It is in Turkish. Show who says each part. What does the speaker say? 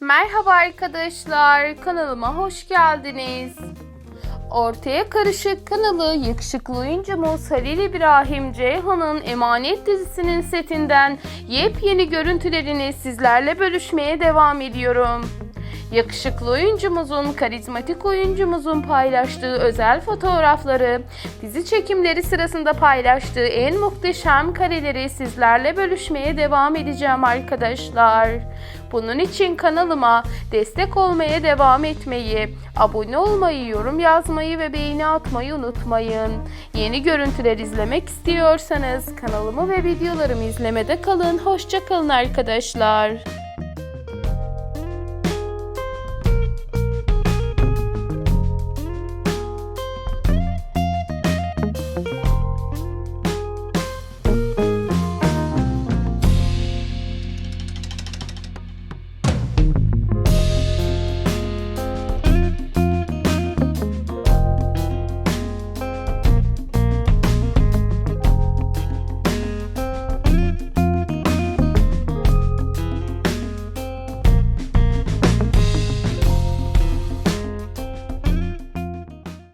Speaker 1: Merhaba arkadaşlar, kanalıma hoş geldiniz. Ortaya Karışık kanalı yakışıklı oyuncumuz Halil İbrahim Ceyhan'ın Emanet dizisinin setinden yepyeni görüntülerini sizlerle bölüşmeye devam ediyorum. Yakışıklı oyuncumuzun, karizmatik oyuncumuzun paylaştığı özel fotoğrafları, dizi çekimleri sırasında paylaştığı en muhteşem kareleri sizlerle bölüşmeye devam edeceğim arkadaşlar. Bunun için kanalıma destek olmaya devam etmeyi, abone olmayı, yorum yazmayı ve beğeni atmayı unutmayın. Yeni görüntüler izlemek istiyorsanız kanalımı ve videolarımı izlemede kalın. Hoşça kalın arkadaşlar.